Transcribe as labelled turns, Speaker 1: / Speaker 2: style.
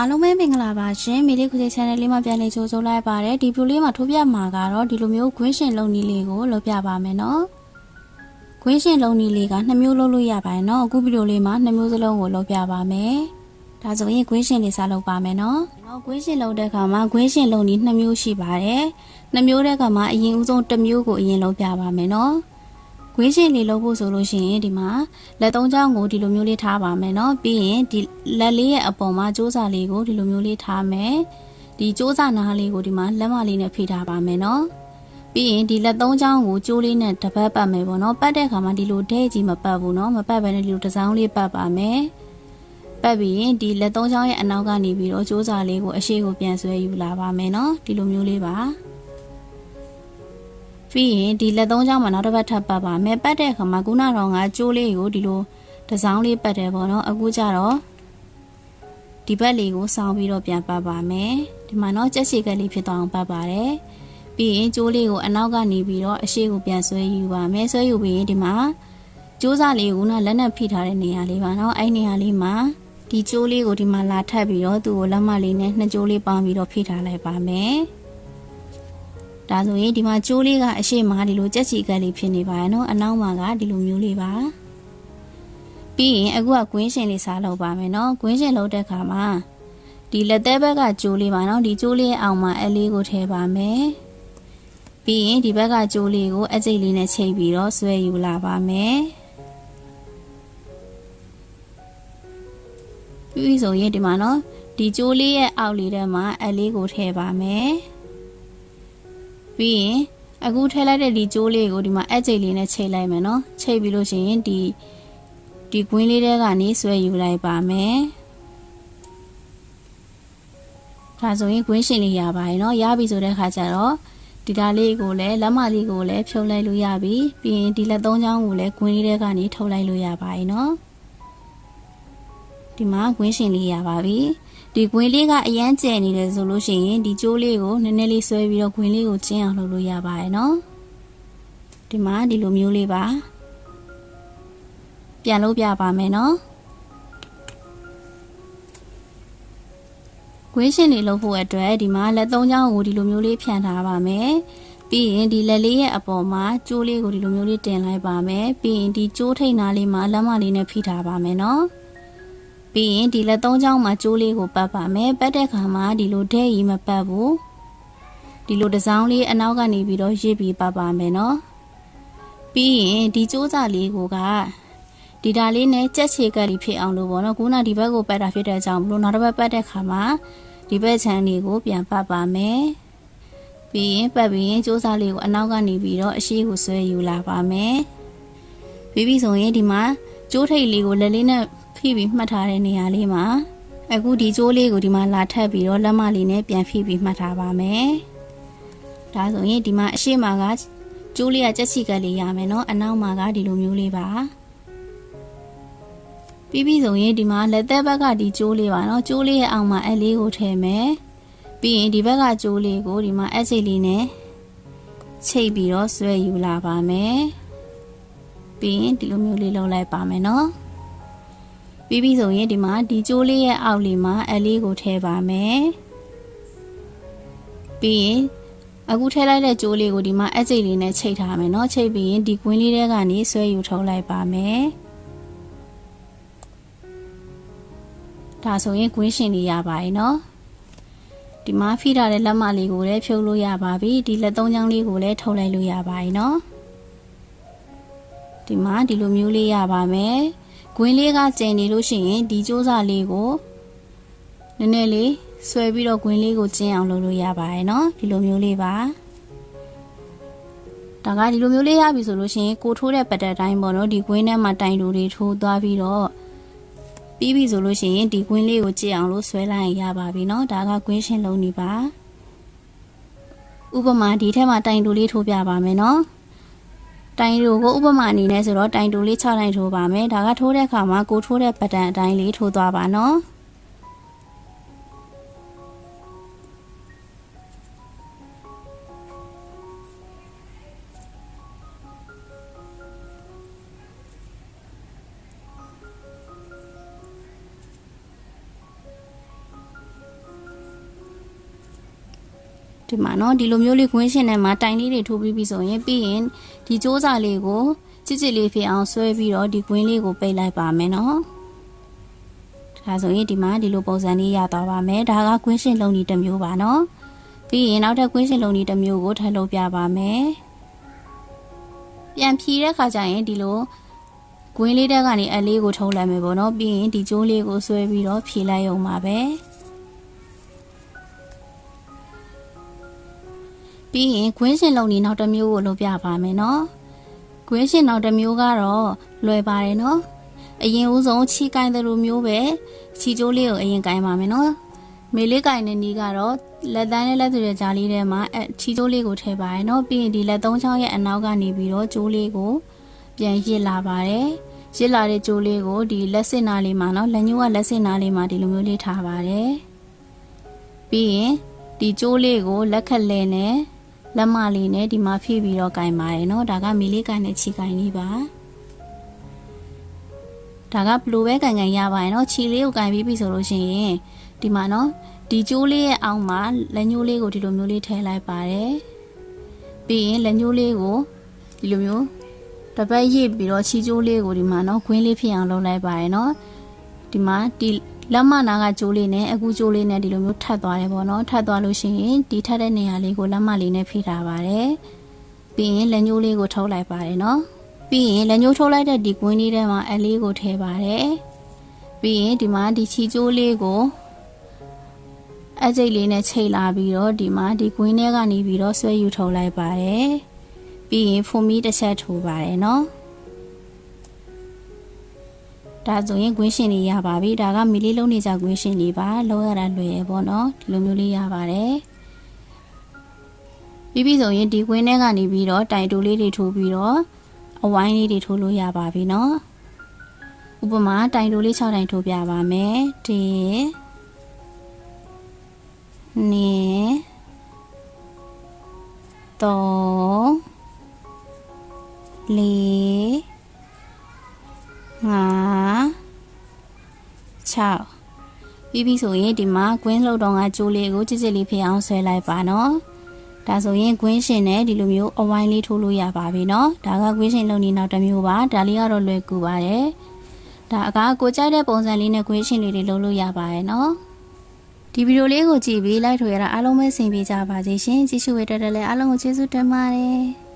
Speaker 1: အားလုံးပဲမင်္ဂလာပါရှင်မီလေးခုချ channel လေးမှာပြန်လည်ကြိုဆိုလိုက်ပါတယ်ဒီဗီဒီယိုလေးမှာထိုးပြမှာကတော့ဒီလိုမျိုး green ရှင်လုံနီလေးကိုလုပ်ပြပါမယ်နော် green ရှင်လုံနီလေးကနှစ်မျိုးလုပ်လို့ရပါတယ်နော်အခုဗီဒီယိုလေးမှာနှစ်မျိုးစလုံးကိုလုပ်ပြပါမယ်ဒါဆိုရင် green ရှင်လေးစလုပ်ပါမယ်နော်နော် green ရှင်လုပ်တဲ့အခါမှာ green ရှင်လုံနီနှစ်မျိုးရှိပါတယ်နှစ်မျိုးတဲ့အခါမှာအရင်ဦးဆုံးတစ်မျိုးကိုအရင်လုပ်ပြပါမယ်နော် ဝင်းရှင်လေးလုပ်ဖို့ဆိုလို့ရှိရင်ဒီမှာလက်သုံးချောင်းကိုဒီလိုမျိုးလေးထားပါမယ်เนาะပြီးရင်ဒီလက်လေးရဲ့အပေါ်မှာစူးစာလေးကိုဒီလိုမျိုးလေးထားမယ်ဒီစူးစာနားလေးကိုဒီမှာလက်မလေးနဲ့ဖိထားပါမယ်เนาะပြီးရင်ဒီလက်သုံးချောင်းကိုကျိုးလေးနဲ့တပတ်ပတ်မယ်ပေါ့เนาะပတ်တဲ့အခါမှာဒီလိုဒဲကြီးမပတ်ဘူးเนาะမပတ်ဘဲနဲ့ဒီလိုတစ်စောင်းလေးပတ်ပါမယ်ပတ်ပြီးရင်ဒီလက်သုံးချောင်းရဲ့အနောက်ကနေပြီးတော့စူးစာလေးကိုအရှိကိုပြန်ဆွဲယူလာပါမယ်เนาะဒီလိုမျိုးလေးပါ ပြီးရင်ဒီလက်သုံးချောင်းမှာနောက်တစ်ပတ်ထပ်ပတ်ပါမယ်ပတ်တဲ့အခါမှာခုနတော့ငါကျိုးလေးကိုဒီလိုတစောင်းလေးပတ်တယ်ပေါ့နော်အခုကျတော့ဒီဘက်လေးကိုစောင်းပြီးတော့ပြန်ပတ်ပါမယ်ဒီမှာတော့ကြက်ရှိကလေးဖြစ်သွားအောင်ပတ်ပါတယ်ပြီးရင်ကျိုးလေးကိုအနောက်ကနေပြီးတော့အရှိကိုပြန်ဆွဲယူပါမယ်ဆွဲယူပြီးရင်ဒီမှာကျိုးစားလေးကိုကလက်နဲ့ဖိထားတဲ့နေရာလေးပါနော်အဲ့နေရာလေးမှာဒီကျိုးလေးကိုဒီမှာလာထပ်ပြီးတော့သူ့ကိုလက်မလေးနဲ့နှစ်ကျိုးလေးပေါင်းပြီးတော့ဖိထားလိုက်ပါမယ် ဒါဆိုရင်ဒီမှာကျိုးလေးကအရှိမဒီလိုကြက်ချီကက်လေးဖြစ်နေပါရဲ့နော်အနောက်မှာကဒီလိုမျိုးလေးပါပြီးရင်အခုကကွင်းရှင်လေးစားလုပ်ပါမယ်နော်ကွင်းရှင်လုပ်တဲ့ခါမှာဒီလက်သေးဘက်ကကျိုးလေးပါနော်ဒီကျိုးလေးအောင်မှာအလေးကိုထည့်ပါမယ်ပြီးရင်ဒီဘက်ကကျိုးလေးကိုအကျိတ်လေးနဲ့ချိန်ပြီးတော့ဆွဲယူလာပါမယ်ပြီးပြီဆိုရင်ဒီမှာနော်ဒီကျိုးလေးရဲ့အောက်လေးထဲမှာအလေးကိုထည့်ပါမယ် ပြီးရင်အခုထည့်လိုက်တဲ့ဒီကျိုးလေးကိုဒီမှာအကြိတ်လေးနဲ့ချိန်လိုက်မယ်နော်ချိန်ပြီးလို့ရှိရင်ဒီဒီကွင်းလေးတဲကနေဆွဲယူလိုက်ပါမယ်ဒါဆိုရင်ကွင်းရှင်လေးရပါတယ်နော်ရပြီဆိုတဲ့ခါကျတော့ဒီဓာလေးကိုလည်းလက်မလေးကိုလည်းဖြုံလိုက်လို့ရပြီပြီးရင်ဒီလက်သုံးချောင်းကိုလည်းကွင်းလေးတဲကနေထုတ်လိုက်လို့ရပါတယ်နော် ဒီမှာကွင်းရှင်လေးရပါပြီဒီကွင်းလေးကအရန်ကျယ်နေတယ်ဆိုလို့ရှိရင်ဒီကျိုးလေးကိုနည်းနည်းလေးဆွဲပြီးတော့ကွင်းလေးကိုကျင်းအောင်လုပ်လို့ရပါတယ်နော်ဒီမှာဒီလိုမျိုးလေးပါပြန်လို့ပြပါမယ်နော်ကွင်းရှင်လေးလုပ်ဖို့အတွက်ဒီမှာလက်သုံးချောင်းကိုဒီလိုမျိုးလေးဖြန့်ထားပါမယ်ပြီးရင်ဒီလက်လေးရဲ့အပေါ်မှာကျိုးလေးကိုဒီလိုမျိုးလေးတင်လိုက်ပါမယ်ပြီးရင်ဒီကျိုးထိတ်နာလေးမှာလက်မလေးနဲ့ဖိထားပါမယ်နော် ပြီးရင်ဒီလက်သုံးချောင်းမှာကျိုးလေးကိုပတ်ပါမယ်ပတ်တဲ့ခါမှာဒီလိုဒဲရီမပတ်ဘူးဒီလိုတစ်စောင်းလေးအနောက်ကနေပြီးတော့ရစ်ပြီးပတ်ပါမယ်နော်ပြီးရင်ဒီကျိုးစာလေးကိုကဒီဓာလေးနဲ့ကြက်ချေကက်လေးဖြစ်အောင်လို့ပေါ့နော်ခုနဒီဘက်ကိုပတ်တာဖြစ်တဲ့အကြောင်းမလို့နောက်တစ်ဘက်ပတ်တဲ့ခါမှာဒီဘက်ခြမ်းလေးကိုပြန်ပတ်ပါမယ်ပြီးရင်ပတ်ပြီးရင်ကျိုးစာလေးကိုအနောက်ကနေပြီးတော့အရှိကိုဆွဲယူလာပါမယ်ပြီးပြီဆိုရင်ဒီမှာကျိုးထိတ်လေးကိုလက်လေးနဲ့ ဖိပြီးမှတ်ထားတဲ့နေရာလေးမှာအခုဒီကျိုးလေးကိုဒီမှာလာထပ်ပြီးတော့လက်မလေးနဲ့ပြန်ဖိပြီးမှတ်ထားပါမယ်။ဒါဆိုရင်ဒီမှာအရှိမကကျိုးလေးကကြက်ချီကလေးရမယ်နော်အနောက်မှာကဒီလိုမျိုးလေးပါ။ပြီးပြီဆိုရင်ဒီမှာလက်သက်ဘက်ကဒီကျိုးလေးပါနော်ကျိုးလေးရဲ့အောက်မှာအလေးကိုထည့်မယ်။ပြီးရင်ဒီဘက်ကကျိုးလေးကိုဒီမှာအချိတ်လေးနဲ့ချိတ်ပြီးတော့ဆွဲယူလာပါမယ်။ပြီးရင်ဒီလိုမျိုးလေးလုပ်လိုက်ပါမယ်နော်။ ပြီးပြီဆိုရင်ဒီမှာဒီကျိုးလေးရဲ့အောက်လေးမှာအလေးကိုထည့်ပါမယ်ပြီးရင်အခုထည့်လိုက်တဲ့ကျိုးလေးကိုဒီမှာအကျိတ်လေးနဲ့ချိတ်ထားမယ်เนาะချိတ်ပြီးရင်ဒီကွင်းလေးထဲကနေဆွဲယူထုတ်လိုက်ပါမယ်ဒါဆိုရင်ကွင်းရှင်လေးရပါရင်เนาะဒီမှာဖိထားတဲ့လက်မလေးကိုလည်းဖြုတ်လို့ရပါပြီဒီလက်သုံးချောင်းလေးကိုလည်းထုတ်လိုက်လို့ရပါရင်เนาะဒီမှာဒီလိုမျိုးလေးရပါမယ် ဂွင်းလေးကကျင်နေလို့ရှိရင်ဒီစူးစလေးကိုနည်းနည်းလေးဆွဲပြီးတော့ဂွင်းလေးကိုကျင်းအောင်လုပ်လို့ရပါတယ်เนาะဒီလိုမျိုးလေးပါဒါကဒီလိုမျိုးလေးရပြီဆိုလို့ရှိရင်ကိုထိုးတဲ့ပတ်သက်တိုင်းပေါ့နော်ဒီဂွင်းထဲမှာတိုင်တူတွေထိုးသွားပြီးတော့ပြီးပြီဆိုလို့ရှိရင်ဒီဂွင်းလေးကိုကျင်းအောင်လို့ဆွဲလိုက်ရင်ရပါပြီเนาะဒါကဂွင်းရှင်းလုံးနေပါဥပမာဒီထဲမှာတိုင်တူလေးထိုးပြပါမယ်เนาะ တိုင်တူကိုဥပမာအနေနဲ့ဆိုတော့တိုင်တူလေး6တိုင်းထိုးပါမယ်ဒါကထိုးတဲ့အခါမှာကိုထိုးတဲ့ပတန်အတိုင်းလေးထိုးသွားပါနော် ဒီမှာနော်ဒီလိုမျိုးလေးခွင်းရှင်ထဲမှာတိုင်လေးတွေထိုးပြီးပြီဆိုရင်ပြီးရင်ဒီစ조사လေးကိုချစ်ချစ်လေးဖြစ်အောင်ဆွဲပြီးတော့ဒီခွင်းလေးကိုပိတ်လိုက်ပါမယ်နော်ဒါဆိုရင်ဒီမှာဒီလိုပုံစံလေးရသွားပါမယ်ဒါကခွင်းရှင်လုံးကြီးတစ်မျိုးပါနော်ပြီးရင်နောက်ထပ်ခွင်းရှင်လုံးကြီးတစ်မျိုးကိုထပ်လုပ်ပြပါမယ်ပြန်ဖြီးတဲ့ခါကျရင်ဒီလိုကွင်းလေးတက်ကနေအလေးကိုထုံးလိုက်မယ်ပေါ့နော်ပြီးရင်ဒီကျိုးလေးကိုဆွဲပြီးတော့ဖြီးလိုက်ရုံပါပဲ ပြီးရင်ခွင်းရှင်လုံးကြီးနောက်တစ်မျိုးကိုလုပ်ပြပါမယ်နော်ခွင်းရှင်နောက်တစ်မျိုးကတော့လွယ်ပါတယ်နော်အရင်ဦးဆုံးချီကိုင်းတဲ့လိုမျိုးပဲချီကျိုးလေးကိုအရင်ကိုင်းပါမယ်နော်မေလေးကိုင်းတဲ့နီးကတော့လက်သားနဲ့လက်သွေးကြားလေးထဲမှာအချီကျိုးလေးကိုထည့်ပါရနော်ပြီးရင်ဒီလက်သုံးချောင်းရဲ့အနောက်ကနေပြီးတော့ကျိုးလေးကိုပြန်ရစ်လာပါတယ်ရစ်လာတဲ့ကြိုးလေးကိုဒီလက်စစ်နာလေးမှာနော်လက်ညှိုးကလက်စစ်နာလေးမှာဒီလိုမျိုးလေးထားပါတယ်ပြီးရင်ဒီကြိုးလေးကိုလက်ခက်လဲနဲ့ လက်မလေးနဲ့ဒီမှာဖြည့်ပြီးတော့ကင်ပါတယ်နော်ဒါကမီလေးကင်နဲ့ချီကင်လေးပါဒါကဘလူပဲကင်ကင်ရပါတယ်နော်ချီလေးကိုကင်ပြီးပြီဆိုလို့ရှိရင်ဒီမှာနော်ဒီကြိုးလေးရဲ့အောက်မှာလက်ညှိုးလေးကိုဒီလိုမျိုးလေးထည့်လိုက်ပါတယ်ပြီးရင်လက်ညှိုးလေးကိုဒီလိုမျိုးတပတ်ရစ်ပြီးတော့ချီကျိုးလေးကိုဒီမှာနော်ခွင်းလေးဖြစ်အောင်လုပ်လိုက်ပါတယ်နော်ဒီမှာဒီ လက်မနာကကျိုးလေးနဲ့အခုကျိုးလေးနဲ့ဒီလိုမျိုးထပ်သွားတယ်ပေါ့နော်ထပ်သွားလို့ရှိရင်ဒီထပ်တဲ့နေရာလေးကိုလက်မလေးနဲ့ဖိထားပါတယ်ပြီးရင်လက်ညှိုးလေးကိုထုတ်လိုက်ပါတယ်နော်ပြီးရင်လက်ညှိုးထုတ်လိုက်တဲ့ဒီကွင်းလေးထဲမှာအလေးကိုထည့်ပါတယ်ပြီးရင်ဒီမှာဒီချီကျိုးလေးကိုအကျိတ်လေးနဲ့ချိတ်လာပြီးတော့ဒီမှာဒီကွင်းထဲကနေပြီးတော့ဆွဲယူထုတ်လိုက်ပါတယ်ပြီးရင်ဖုန်မီတစ်ချက်ထိုးပါတယ်နော် ဒါဆိုရင်ကွင်းရှင်လေးရပါပြီဒါကမီလေးလုံးနေကြကွင်းရှင်လေးပါလုံးရတာလွယ်ရပေါ့နော်ဒီလိုမျိုးလေးရပါတယ်ပြီးပြီဆိုရင်ဒီကွင်းထဲကနေပြီးတော့တိုင်တိုလေးတွေထိုးပြီးတော့အဝိုင်းလေးတွေထိုးလို့ရပါပြီနော်ဥပမာတိုင်တိုလေး6တိုင်ထိုးပြပါမယ်ဒီနေတော့လေးငါ 6ပြီးပြီဆိုရင်ဒီမှာကွင်းလှုပ်တော့ကကြိုးလေးကိုကြစ်ကြစ်လေးဖြစ်အောင်ဆွဲလိုက်ပါနော်ဒါဆိုရင်ကွင်းရှင်နဲ့ဒီလိုမျိုးအဝိုင်းလေးထိုးလို့ရပါပြီနော်ဒါကကွင်းရှင်လုံနေနောက်တစ်မျိုးပါဒါလေးကတော့လွယ်ကူပါတယ်ဒါအကားကိုကြိုက်တဲ့ပုံစံလေးနဲ့ကွင်းရှင်လေးတွေလုပ်လို့ရပါတယ်နော်ဒီဗီဒီယိုလေးကိုကြည့်ပြီးလိုက်ထွေရတာအားလုံးပဲဆင်ပြေကြပါစေရှင်ကြည့်ရှုဝေတက်တယ်လည်းအားလုံးကိုကျေးဇူးတင်ပါတယ်